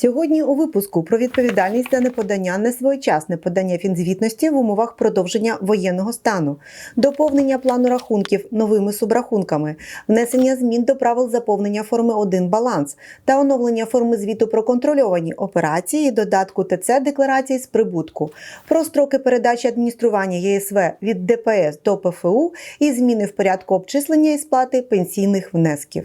Сьогодні у випуску про відповідальність за неподання несвоєчасне подання фінзвітності в умовах продовження воєнного стану, доповнення плану рахунків новими субрахунками, внесення змін до правил заповнення форми 1 баланс та оновлення форми звіту про контрольовані операції, додатку ТЦ декларації з прибутку, про строки передачі адміністрування ЄСВ від ДПС до ПФУ і зміни в порядку обчислення і сплати пенсійних внесків.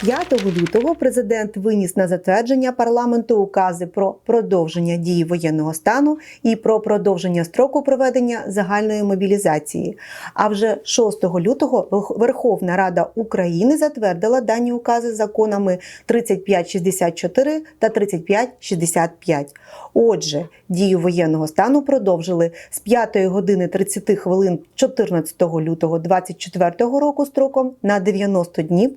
5 лютого президент виніс на затвердження парламенту укази про продовження дії воєнного стану і про продовження строку проведення загальної мобілізації. А вже 6 лютого Верховна Рада України затвердила дані укази законами 3564 та 3565. Отже, дію воєнного стану продовжили з 5 години 30 хвилин 14 лютого 2024 року строком на 90 днів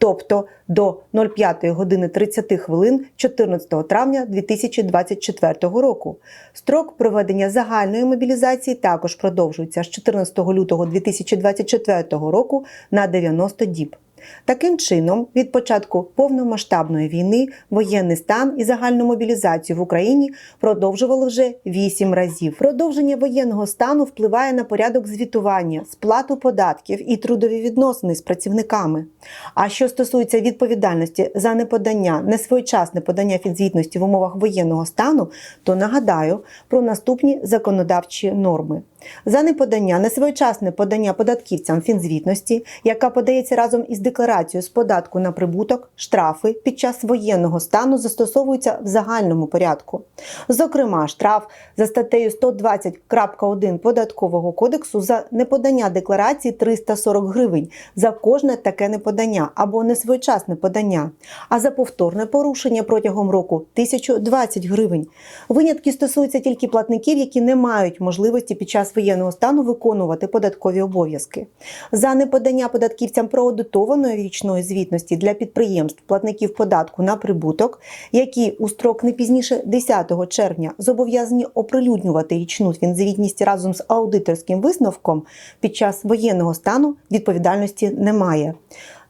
тобто до 05 години 30 хвилин 14 травня 2024 року. Строк проведення загальної мобілізації також продовжується з 14 лютого 2024 року на 90 діб. Таким чином, від початку повномасштабної війни воєнний стан і загальну мобілізацію в Україні продовжували вже вісім разів. Продовження воєнного стану впливає на порядок звітування, сплату податків і трудові відносини з працівниками. А що стосується відповідальності за неподання, несвоєчасне подання фінзвітності в умовах воєнного стану, то нагадаю про наступні законодавчі норми. За неподання, несвоєчасне подання податківцям фінзвітності, яка подається разом із декларацією з податку на прибуток, штрафи під час воєнного стану застосовуються в загальному порядку. Зокрема, штраф за статтею 120.1 податкового кодексу за неподання декларації 340 гривень за кожне таке неподання або несвоєчасне подання, а за повторне порушення протягом року 1020 гривень. Винятки стосуються тільки платників, які не мають можливості під час воєнного стану виконувати податкові обов'язки. За неподання податківцям проаудитованої річної звітності для підприємств платників податку на прибуток, які у строк не пізніше 10 червня зобов'язані оприлюднювати річну фінзвітність разом з аудиторським висновком під час воєнного стану відповідальності немає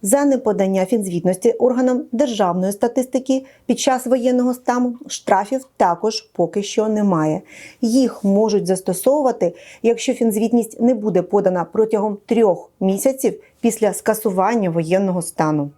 за неподання фінзвітності органам державної статистики під час воєнного стану штрафів також поки що немає. Їх можуть застосовувати, якщо фінзвітність не буде подана протягом трьох місяців після скасування воєнного стану.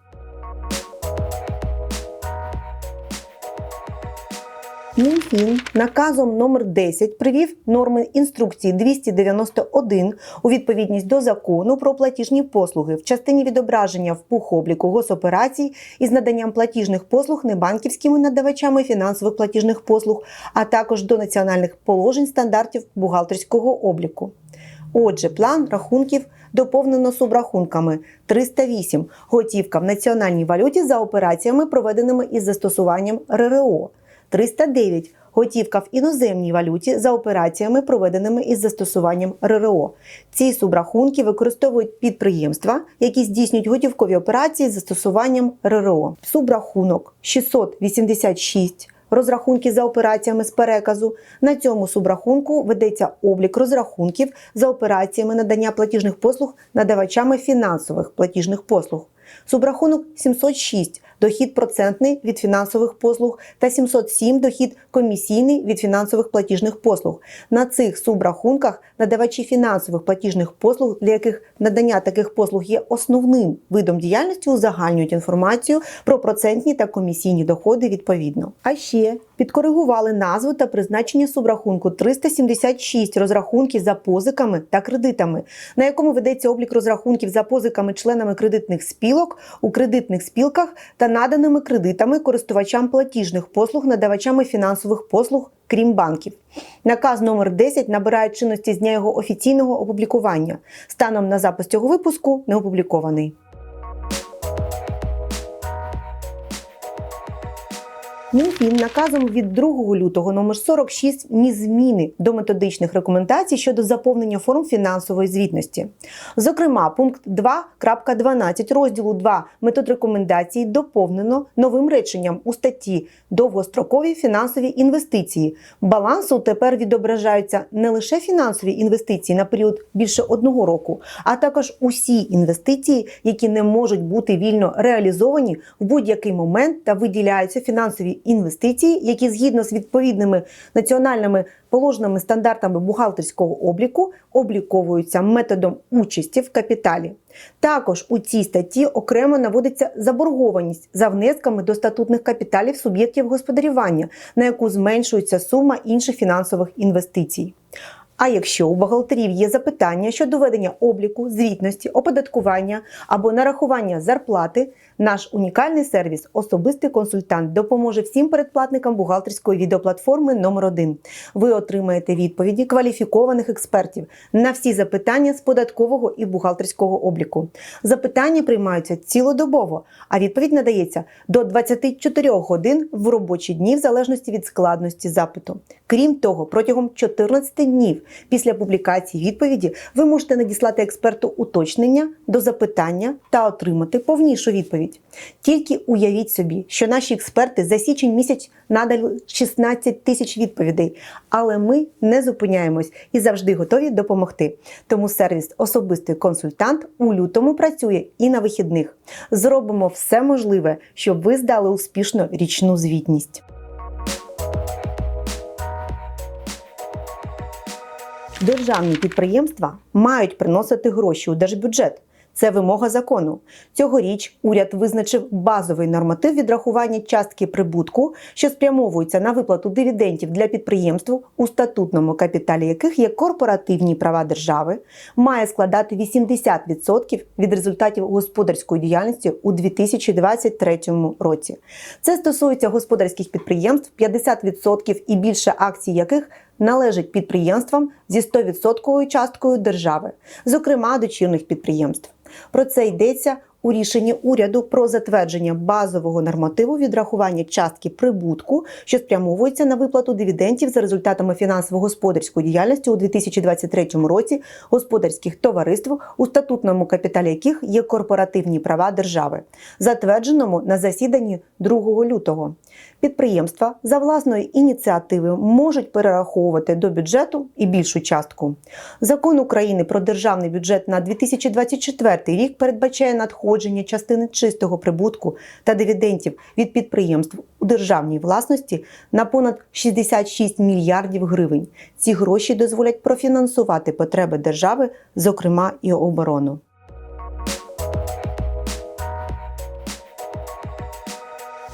Мінфін наказом номер 10 привів норми інструкції 291 у відповідність до закону про платіжні послуги в частині відображення в пухобліку госоперацій із наданням платіжних послуг небанківськими надавачами фінансових платіжних послуг, а також до національних положень стандартів бухгалтерського обліку. Отже, план рахунків доповнено субрахунками 308 готівка в національній валюті за операціями, проведеними із застосуванням РРО. 309 готівка в іноземній валюті за операціями, проведеними із застосуванням РРО. Ці субрахунки використовують підприємства, які здійснюють готівкові операції з застосуванням РРО. Субрахунок 686. Розрахунки за операціями з переказу. На цьому субрахунку ведеться облік розрахунків за операціями надання платіжних послуг надавачами фінансових платіжних послуг. Субрахунок 706 дохід процентний від фінансових послуг та 707 дохід комісійний від фінансових платіжних послуг. На цих субрахунках надавачі фінансових платіжних послуг, для яких надання таких послуг є основним видом діяльності, узагальнюють інформацію про процентні та комісійні доходи відповідно. А ще підкоригували назву та призначення субрахунку 376 розрахунків за позиками та кредитами, на якому ведеться облік розрахунків за позиками членами кредитних спілок у кредитних спілках та наданими кредитами користувачам платіжних послуг, надавачами фінансових послуг, крім банків. Наказ номер 10 набирає чинності з дня його офіційного опублікування. Станом на запис цього випуску не опублікований. Мінфін наказом від 2 лютого номер 46 вніс зміни до методичних рекомендацій щодо заповнення форм фінансової звітності. Зокрема, пункт 2.12 розділу 2 метод рекомендацій доповнено новим реченням у статті довгострокові фінансові інвестиції. Балансу тепер відображаються не лише фінансові інвестиції на період більше одного року, а також усі інвестиції, які не можуть бути вільно реалізовані в будь-який момент та виділяються фінансові інвестиції, які згідно з відповідними національними положеними стандартами бухгалтерського обліку обліковуються методом участі в капіталі. Також у цій статті окремо наводиться заборгованість за внесками до статутних капіталів суб'єктів господарювання, на яку зменшується сума інших фінансових інвестицій. А якщо у бухгалтерів є запитання щодо ведення обліку, звітності, оподаткування або нарахування зарплати, наш унікальний сервіс Особистий консультант допоможе всім передплатникам бухгалтерської відеоплатформи номер 1 Ви отримаєте відповіді кваліфікованих експертів на всі запитання з податкового і бухгалтерського обліку. Запитання приймаються цілодобово, а відповідь надається до 24 годин в робочі дні в залежності від складності запиту. Крім того, протягом 14 днів після публікації відповіді ви можете надіслати експерту уточнення до запитання та отримати повнішу відповідь. Тільки уявіть собі, що наші експерти за січень місяць надали 16 тисяч відповідей, але ми не зупиняємось і завжди готові допомогти. Тому сервіс Особистий консультант у лютому працює і на вихідних. Зробимо все можливе, щоб ви здали успішно річну звітність. Державні підприємства мають приносити гроші у держбюджет. Це вимога закону. Цьогоріч уряд визначив базовий норматив відрахування частки прибутку, що спрямовується на виплату дивідендів для підприємств, у статутному капіталі яких є корпоративні права держави, має складати 80% від результатів господарської діяльності у 2023 році. Це стосується господарських підприємств, 50% і більше акцій яких належать підприємствам зі 100% часткою держави, зокрема дочірних підприємств. Про це йдеться у рішенні уряду про затвердження базового нормативу відрахування частки прибутку, що спрямовується на виплату дивідендів за результатами фінансово-господарської діяльності у 2023 році господарських товариств, у статутному капіталі яких є корпоративні права держави, затвердженому на засіданні 2 лютого. Підприємства за власної ініціативи можуть перераховувати до бюджету і більшу частку. Закон України про державний бюджет на 2024 рік передбачає надходження частини чистого прибутку та дивідендів від підприємств у державній власності на понад 66 мільярдів гривень. Ці гроші дозволять профінансувати потреби держави, зокрема і оборону.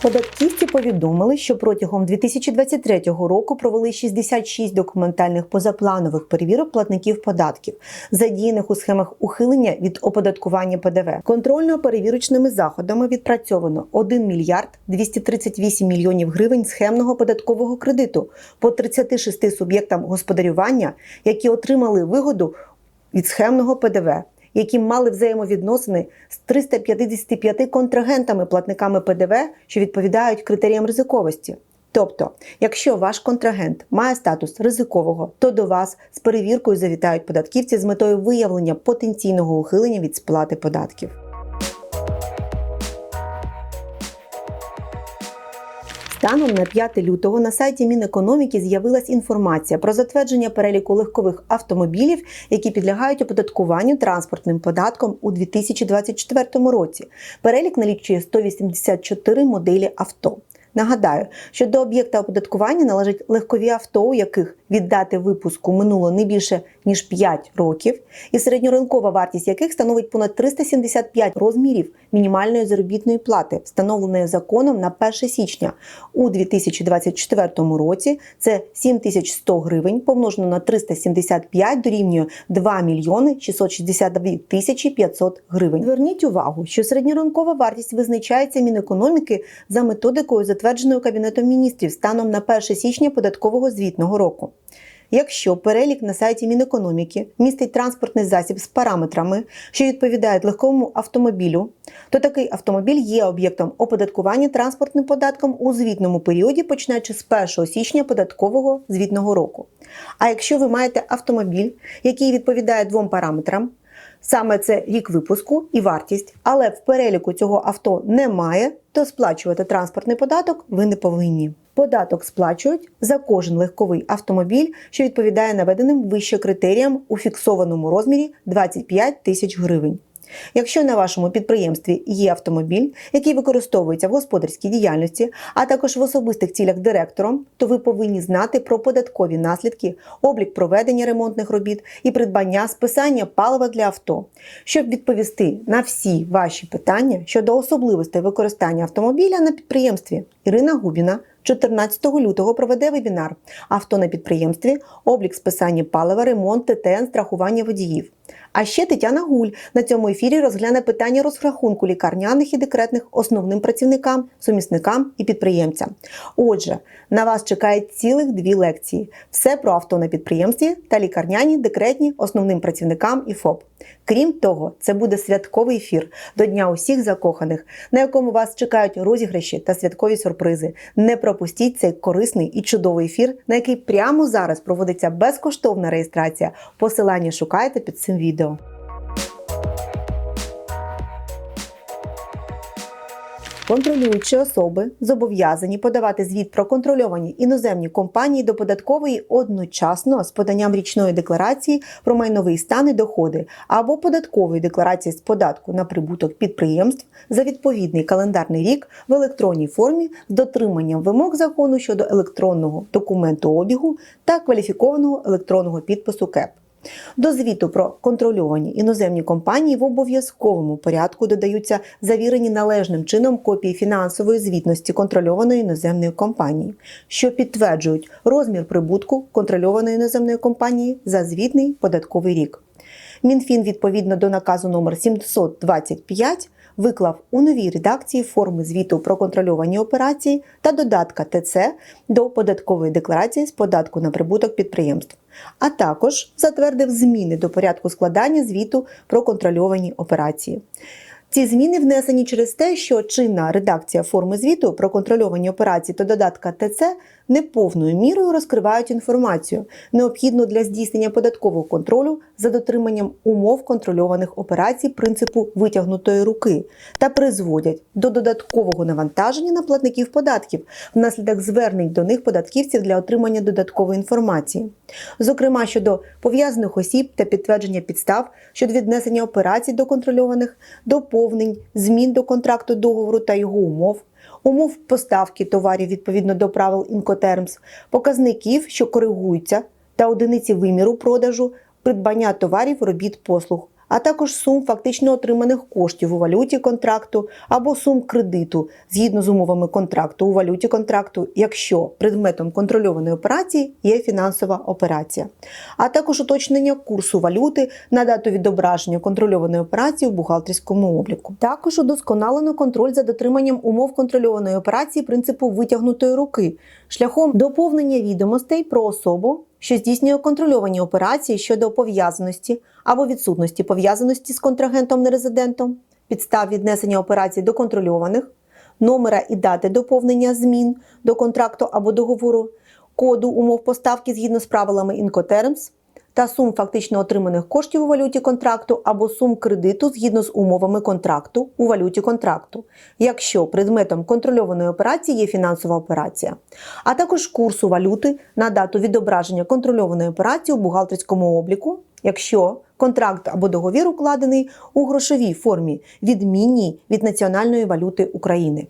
Податківці повідомили, що протягом 2023 року провели 66 документальних позапланових перевірок платників податків, задіяних у схемах ухилення від оподаткування ПДВ. Контрольно-перевірочними заходами відпрацьовано 1 мільярд 238 мільйонів гривень схемного податкового кредиту по 36 суб'єктам господарювання, які отримали вигоду від схемного ПДВ які мали взаємовідносини з 355 контрагентами платниками ПДВ, що відповідають критеріям ризиковості. Тобто, якщо ваш контрагент має статус ризикового, то до вас з перевіркою завітають податківці з метою виявлення потенційного ухилення від сплати податків. Станом на 5 лютого на сайті Мінекономіки з'явилась інформація про затвердження переліку легкових автомобілів, які підлягають оподаткуванню транспортним податком у 2024 році. Перелік налічує 184 моделі авто. Нагадаю, що до об'єкта оподаткування належать легкові авто, у яких від дати випуску минуло не більше ніж 5 років, і середньоринкова вартість яких становить понад 375 розмірів мінімальної заробітної плати, встановленої законом на 1 січня у 2024 році. Це 7100 гривень, помножено на 375 дорівнює 2 мільйони 662 тисячі 500 гривень. Зверніть увагу, що середньоринкова вартість визначається Мінекономіки за методикою затвердженою Кабінетом міністрів станом на 1 січня податкового звітного року. Якщо перелік на сайті Мінекономіки містить транспортний засіб з параметрами, що відповідають легковому автомобілю, то такий автомобіль є об'єктом оподаткування транспортним податком у звітному періоді, починаючи з 1 січня податкового звітного року. А якщо ви маєте автомобіль, який відповідає двом параметрам, саме це рік випуску і вартість, але в переліку цього авто немає, то сплачувати транспортний податок ви не повинні. Податок сплачують за кожен легковий автомобіль, що відповідає наведеним вище критеріям у фіксованому розмірі 25 тисяч гривень. Якщо на вашому підприємстві є автомобіль, який використовується в господарській діяльності, а також в особистих цілях директором, то ви повинні знати про податкові наслідки, облік проведення ремонтних робіт і придбання списання палива для авто. Щоб відповісти на всі ваші питання щодо особливостей використання автомобіля на підприємстві, Ірина Губіна 14 лютого проведе вебінар Авто на підприємстві, облік списання палива, ремонт, ТТН, страхування водіїв. А ще Тетяна Гуль на цьому ефірі розгляне питання розрахунку лікарняних і декретних основним працівникам, сумісникам і підприємцям. Отже, на вас чекає цілих дві лекції: все про авто на підприємстві та лікарняні, декретні основним працівникам і ФОП. Крім того, це буде святковий ефір до Дня усіх закоханих, на якому вас чекають розіграші та святкові сюрпризи. Не пропустіть цей корисний і чудовий ефір, на який прямо зараз проводиться безкоштовна реєстрація. Посилання шукайте під цим відео. Контролюючі особи зобов'язані подавати звіт про контрольовані іноземні компанії до податкової одночасно з поданням річної декларації про майновий стан і доходи або податкової декларації з податку на прибуток підприємств за відповідний календарний рік в електронній формі з дотриманням вимог закону щодо електронного документу обігу та кваліфікованого електронного підпису КЕП. До звіту про контрольовані іноземні компанії в обов'язковому порядку додаються завірені належним чином копії фінансової звітності контрольованої іноземної компанії, що підтверджують розмір прибутку контрольованої іноземної компанії за звітний податковий рік. Мінфін відповідно до наказу номер 725 виклав у новій редакції форми звіту про контрольовані операції та додатка ТЦ до податкової декларації з податку на прибуток підприємств, а також затвердив зміни до порядку складання звіту про контрольовані операції. Ці зміни внесені через те, що чинна редакція форми звіту про контрольовані операції та додатка ТЦ не повною мірою розкривають інформацію, необхідну для здійснення податкового контролю за дотриманням умов контрольованих операцій принципу витягнутої руки та призводять до додаткового навантаження на платників податків внаслідок звернень до них податківців для отримання додаткової інформації, зокрема щодо пов'язаних осіб та підтвердження підстав щодо віднесення операцій до контрольованих, доповнень, змін до контракту договору та його умов умов поставки товарів відповідно до правил Інкотермс, показників, що коригуються, та одиниці виміру продажу, придбання товарів, робіт, послуг, а також сум фактично отриманих коштів у валюті контракту або сум кредиту згідно з умовами контракту у валюті контракту, якщо предметом контрольованої операції є фінансова операція, а також уточнення курсу валюти на дату відображення контрольованої операції в бухгалтерському обліку. Також удосконалено контроль за дотриманням умов контрольованої операції принципу витягнутої руки шляхом доповнення відомостей про особу що здійснює контрольовані операції щодо пов'язаності або відсутності пов'язаності з контрагентом-нерезидентом, підстав віднесення операцій до контрольованих, номера і дати доповнення змін до контракту або договору, коду умов поставки згідно з правилами Incoterms, та сум фактично отриманих коштів у валюті контракту або сум кредиту згідно з умовами контракту у валюті контракту, якщо предметом контрольованої операції є фінансова операція, а також курсу валюти на дату відображення контрольованої операції у бухгалтерському обліку, якщо контракт або договір укладений у грошовій формі, відмінній від національної валюти України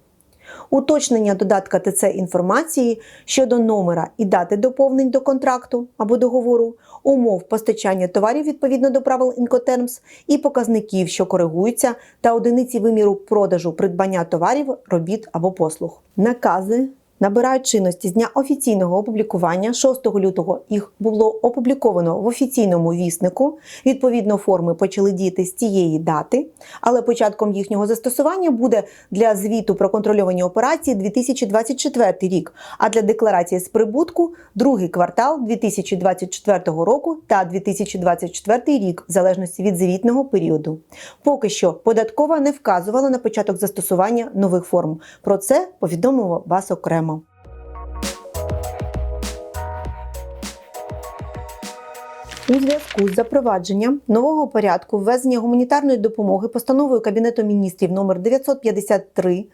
уточнення додатка ТЦ інформації щодо номера і дати доповнень до контракту або договору, умов постачання товарів відповідно до правил Incoterms і показників, що коригуються, та одиниці виміру продажу придбання товарів, робіт або послуг. Накази набирають чинності з дня офіційного опублікування. 6 лютого їх було опубліковано в офіційному віснику. Відповідно, форми почали діяти з цієї дати, але початком їхнього застосування буде для звіту про контрольовані операції 2024 рік, а для декларації з прибутку другий квартал 2024 року та 2024 рік, в залежності від звітного періоду. Поки що податкова не вказувала на початок застосування нових форм. Про це повідомимо вас окремо. У зв'язку з запровадженням нового порядку ввезення гуманітарної допомоги постановою Кабінету міністрів номер 953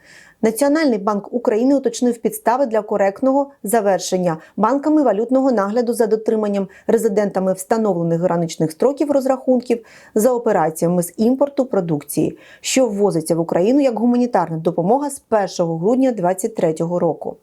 Національний банк України уточнив підстави для коректного завершення банками валютного нагляду за дотриманням резидентами встановлених граничних строків розрахунків за операціями з імпорту продукції, що ввозиться в Україну як гуманітарна допомога з 1 грудня 2023 року.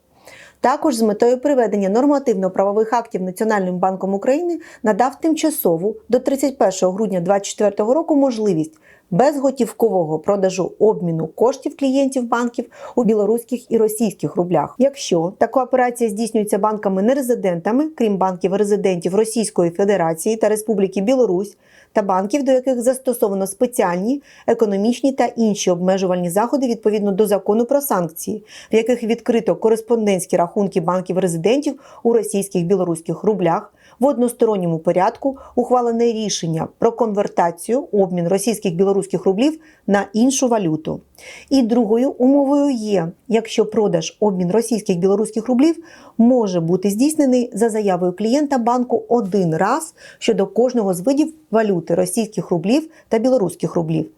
Також з метою приведення нормативно-правових актів Національним банком України надав тимчасову до 31 грудня 2024 року можливість безготівкового продажу обміну коштів клієнтів банків у білоруських і російських рублях. Якщо така операція здійснюється банками-нерезидентами, крім банків резидентів Російської Федерації та Республіки Білорусь, та банків, до яких застосовано спеціальні економічні та інші обмежувальні заходи відповідно до закону про санкції, в яких відкрито кореспондентські рахунки банків резидентів у російських білоруських рублях. В односторонньому порядку ухвалене рішення про конвертацію обмін російських білоруських рублів на іншу валюту. І другою умовою є, якщо продаж обмін російських білоруських рублів може бути здійснений за заявою клієнта банку один раз щодо кожного з видів валюти російських рублів та білоруських рублів.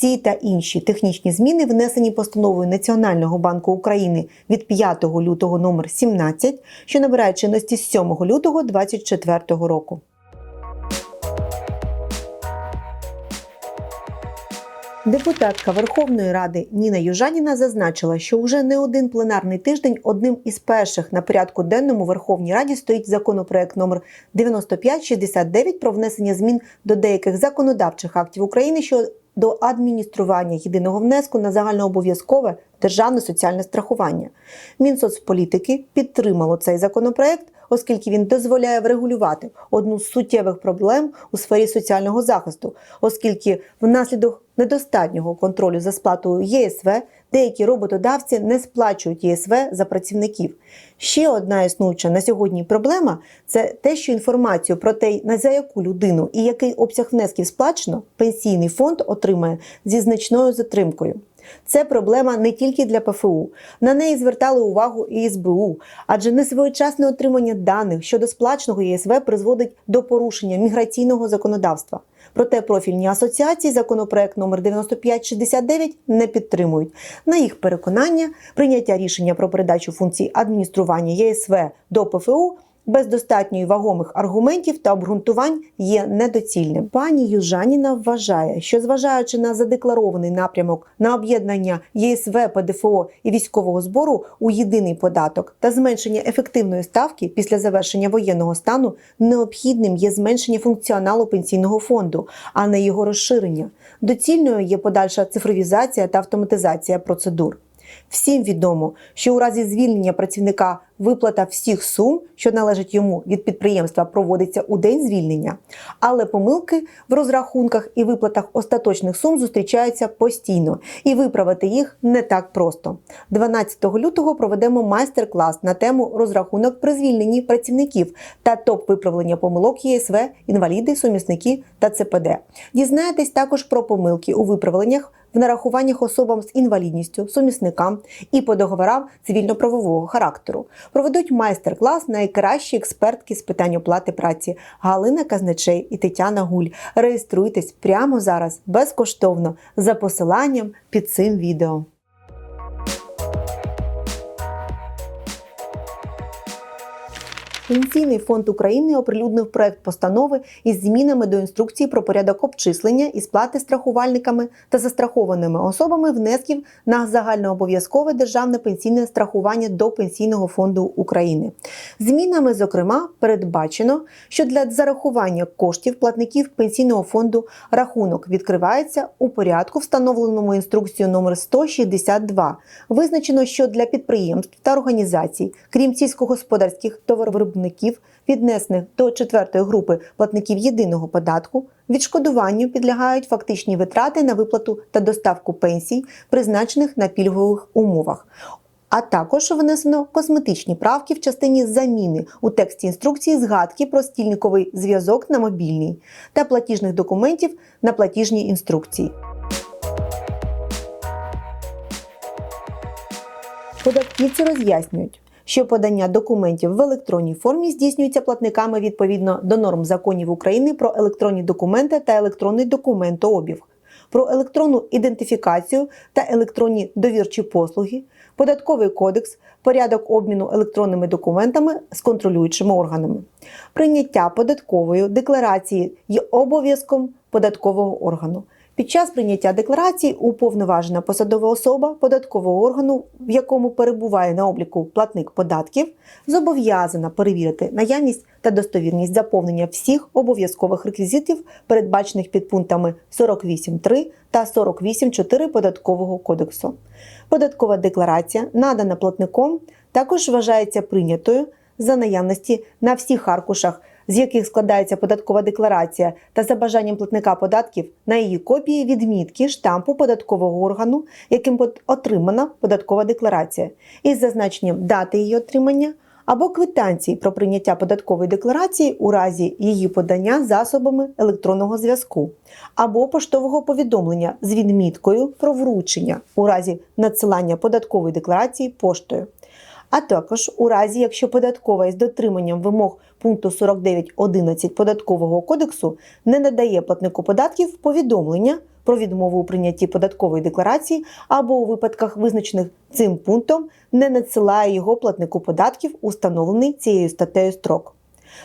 Ці та інші технічні зміни внесені постановою Національного банку України від 5 лютого номер 17, що набирає чинності з 7 лютого 2024 року. Депутатка Верховної Ради Ніна Южаніна зазначила, що вже не один пленарний тиждень одним із перших на порядку денному Верховній Раді стоїть законопроект номер 9569 про внесення змін до деяких законодавчих актів України, що до адміністрування єдиного внеску на загальнообов'язкове державне соціальне страхування. Мінсоцполітики підтримало цей законопроект, оскільки він дозволяє врегулювати одну з суттєвих проблем у сфері соціального захисту, оскільки внаслідок недостатнього контролю за сплатою ЄСВ деякі роботодавці не сплачують ЄСВ за працівників. Ще одна існуюча на сьогодні проблема це те, що інформацію про те, на за яку людину і який обсяг внесків сплачено, пенсійний фонд отримає зі значною затримкою. Це проблема не тільки для ПФУ. На неї звертали увагу і СБУ, адже несвоєчасне отримання даних щодо сплаченого ЄСВ призводить до порушення міграційного законодавства. Проте профільні асоціації законопроект номер 9569 не підтримують. На їх переконання, прийняття рішення про передачу функцій адміністрування ЄСВ до ПФУ без достатньої вагомих аргументів та обґрунтувань є недоцільним. Пані Южаніна вважає, що зважаючи на задекларований напрямок на об'єднання ЄСВ, ПДФО і військового збору у єдиний податок та зменшення ефективної ставки після завершення воєнного стану, необхідним є зменшення функціоналу пенсійного фонду, а не його розширення. Доцільною є подальша цифровізація та автоматизація процедур. Всім відомо, що у разі звільнення працівника виплата всіх сум, що належать йому від підприємства, проводиться у день звільнення, але помилки в розрахунках і виплатах остаточних сум зустрічаються постійно, і виправити їх не так просто. 12 лютого проведемо майстер-клас на тему розрахунок при звільненні працівників та топ виправлення помилок ЄСВ, інваліди, сумісники та ЦПД. Дізнаєтесь також про помилки у виправленнях в нарахуваннях особам з інвалідністю, сумісникам і по договорам цивільно-правового характеру. Проведуть майстер-клас найкращі експертки з питань оплати праці Галина Казначей і Тетяна Гуль. Реєструйтесь прямо зараз безкоштовно за посиланням під цим відео. Пенсійний фонд України оприлюднив проект постанови із змінами до інструкції про порядок обчислення і сплати страхувальниками та застрахованими особами внесків на загальнообов'язкове державне пенсійне страхування до Пенсійного фонду України. Змінами, зокрема, передбачено, що для зарахування коштів платників пенсійного фонду рахунок відкривається у порядку, встановленому інструкцією номер 162. Визначено, що для підприємств та організацій, крім сільськогосподарських товаровиробників, віднесених до четвертої групи платників єдиного податку, відшкодуванню підлягають фактичні витрати на виплату та доставку пенсій, призначених на пільгових умовах. А також внесено косметичні правки в частині заміни у тексті інструкції згадки про стільниковий зв'язок на мобільний та платіжних документів на платіжній інструкції. Податківці роз'яснюють, що подання документів в електронній формі здійснюється платниками відповідно до норм законів України про електронні документи та електронний документообіг, про електронну ідентифікацію та електронні довірчі послуги, податковий кодекс, порядок обміну електронними документами з контролюючими органами. Прийняття податкової декларації є обов'язком податкового органу. Під час прийняття декларації уповноважена посадова особа податкового органу, в якому перебуває на обліку платник податків, зобов'язана перевірити наявність та достовірність заповнення всіх обов'язкових реквізитів, передбачених підпунктами 48.3 та 48.4 податкового кодексу. Податкова декларація, надана платником, також вважається прийнятою за наявності на всіх аркушах з яких складається податкова декларація, та за бажанням платника податків на її копії відмітки штампу податкового органу, яким отримана податкова декларація, із зазначенням дати її отримання або квитанції про прийняття податкової декларації у разі її подання засобами електронного зв'язку, або поштового повідомлення з відміткою про вручення у разі надсилання податкової декларації поштою а також у разі, якщо податкова із дотриманням вимог пункту 49.11 податкового кодексу не надає платнику податків повідомлення про відмову у прийнятті податкової декларації або у випадках, визначених цим пунктом, не надсилає його платнику податків, установлений цією статтею строк.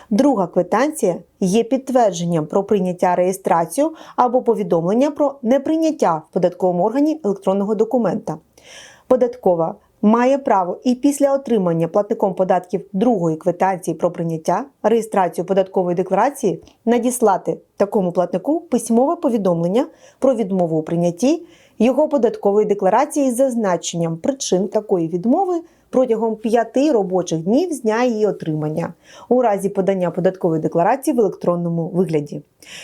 Друга квитанція є підтвердженням про прийняття реєстрацію або повідомлення про неприйняття в податковому органі електронного документа. Податкова має право і після отримання платником податків другої квитанції про прийняття реєстрацію податкової декларації надіслати такому платнику письмове повідомлення про відмову у прийнятті його податкової декларації з зазначенням причин такої відмови протягом п'яти робочих днів з дня її отримання у разі подання податкової декларації в електронному вигляді.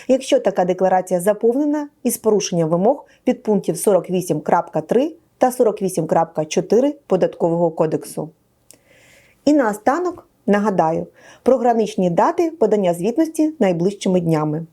Якщо така декларація заповнена із порушенням вимог підпунктів 48.3 та 48.4 Податкового кодексу. І наостанок нагадаю про граничні дати подання звітності найближчими днями.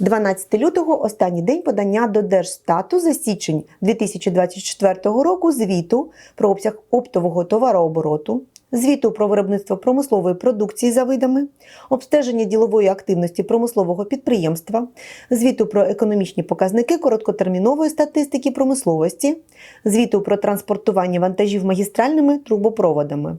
12 лютого останній день подання до Держстату за січень 2024 року звіту про обсяг оптового товарообороту, звіту про виробництво промислової продукції за видами, обстеження ділової активності промислового підприємства, звіту про економічні показники короткотермінової статистики промисловості, звіту про транспортування вантажів магістральними трубопроводами.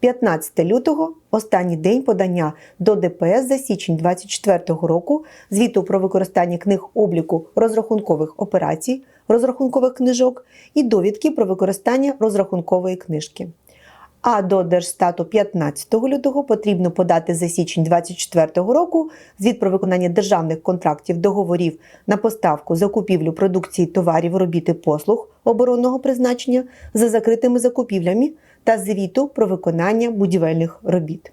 15 лютого останній день подання до ДПС за січень 2024 року звіту про використання книг обліку розрахункових операцій, розрахункових книжок і довідки про використання розрахункової книжки. А до Держстату 15 лютого потрібно подати за січень 2024 року звіт про виконання державних контрактів договорів на поставку закупівлю продукції товарів, робіт і послуг оборонного призначення за закритими закупівлями та звіту про виконання будівельних робіт.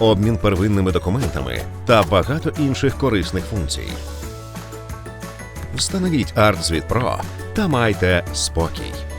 обмін первинними документами та багато інших корисних функцій. Встановіть ArtSuite Pro та майте спокій.